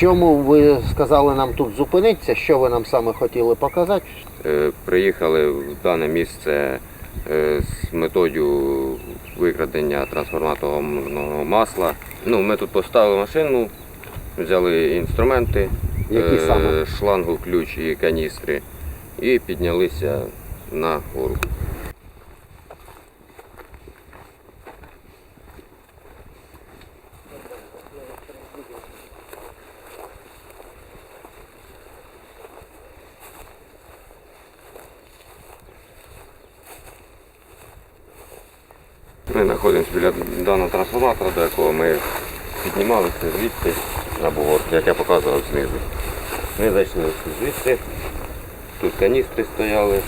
Чому ви сказали нам тут зупинитися? Що ви нам саме хотіли показати? Е, Приїхали в дане місце е, з метою викрадення трансформаторного масла. Ну, ми тут поставили машину, взяли інструменти, Які е, саме? шлангу, ключ і каністри і піднялися на гору. Ми знаходимося біля даного трансформатора, до якого ми піднімалися звідси на бугор, як я показував знизу. Ми зайшли звідси, тут каністри стояли,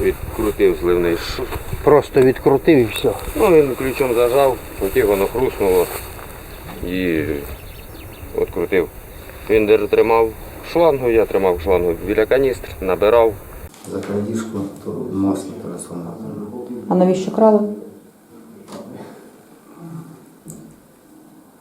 відкрутив зливний шу. Просто відкрутив і все. Ну, він ключом зажав, потім воно хруснуло і відкрутив. Він тримав шлангу, я тримав шлангу біля каністр, набирав. За крадіжку масло трансформаторне. А навіщо крали?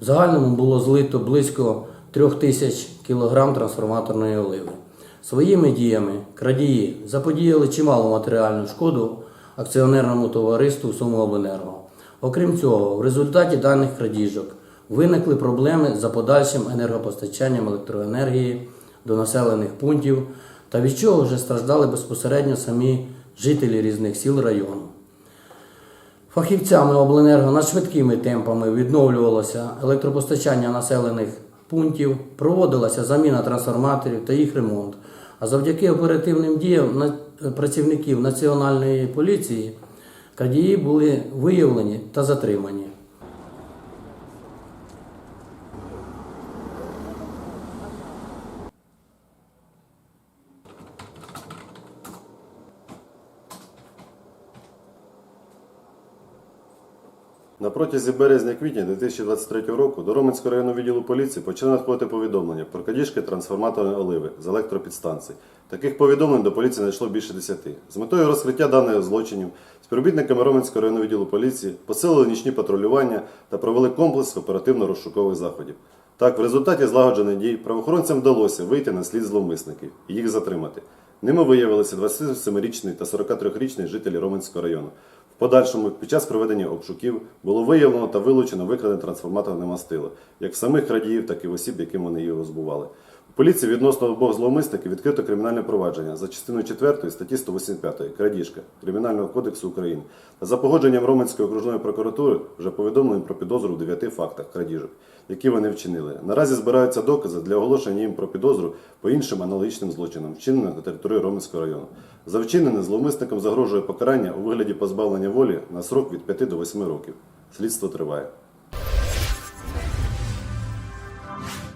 В загальному було злито близько трьох тисяч кілограм трансформаторної оливи. Своїми діями крадії заподіяли чималу матеріальну шкоду акціонерному товариству Сумиобленерго. Окрім цього, в результаті даних крадіжок виникли проблеми за подальшим енергопостачанням електроенергії до населених пунктів, та від чого вже страждали безпосередньо самі жителі різних сіл району. Фахівцями обленерго над швидкими темпами відновлювалося електропостачання населених пунктів, проводилася заміна трансформаторів та їх ремонт. А завдяки оперативним діям працівників Національної поліції крадії були виявлені та затримані. На протязі березня-квітня 2023 року до Роменського районного відділу поліції почали надходити повідомлення про крадіжки трансформаторної оливи з електропідстанцій. Таких повідомлень до поліції знайшло більше десяти. З метою розкриття даних злочинів співробітниками Роменського районного відділу поліції посилили нічні патрулювання та провели комплекс оперативно-розшукових заходів. Так, в результаті злагоджених дій правоохоронцям вдалося вийти на слід зловмисників і їх затримати. Ними виявилися 27-річний та 43-річний жителі Роменського району. В подальшому, під час проведення обшуків, було виявлено та вилучено викрадене трансформаторне мастило, як в самих крадіїв, так і в осіб, яким вони його збували. Поліції відносно обох зловмисників відкрито кримінальне провадження за частиною 4 статті 185 крадіжка Кримінального кодексу України. Та за погодженням Роменської окружної прокуратури вже повідомлено про підозру в 9 фактах крадіжок, які вони вчинили. Наразі збираються докази для оголошення їм про підозру по іншим аналогічним злочинам, вчиненим на території Роменського району. За вчинене зловмисникам загрожує покарання у вигляді позбавлення волі на срок від 5 до 8 років. Слідство триває.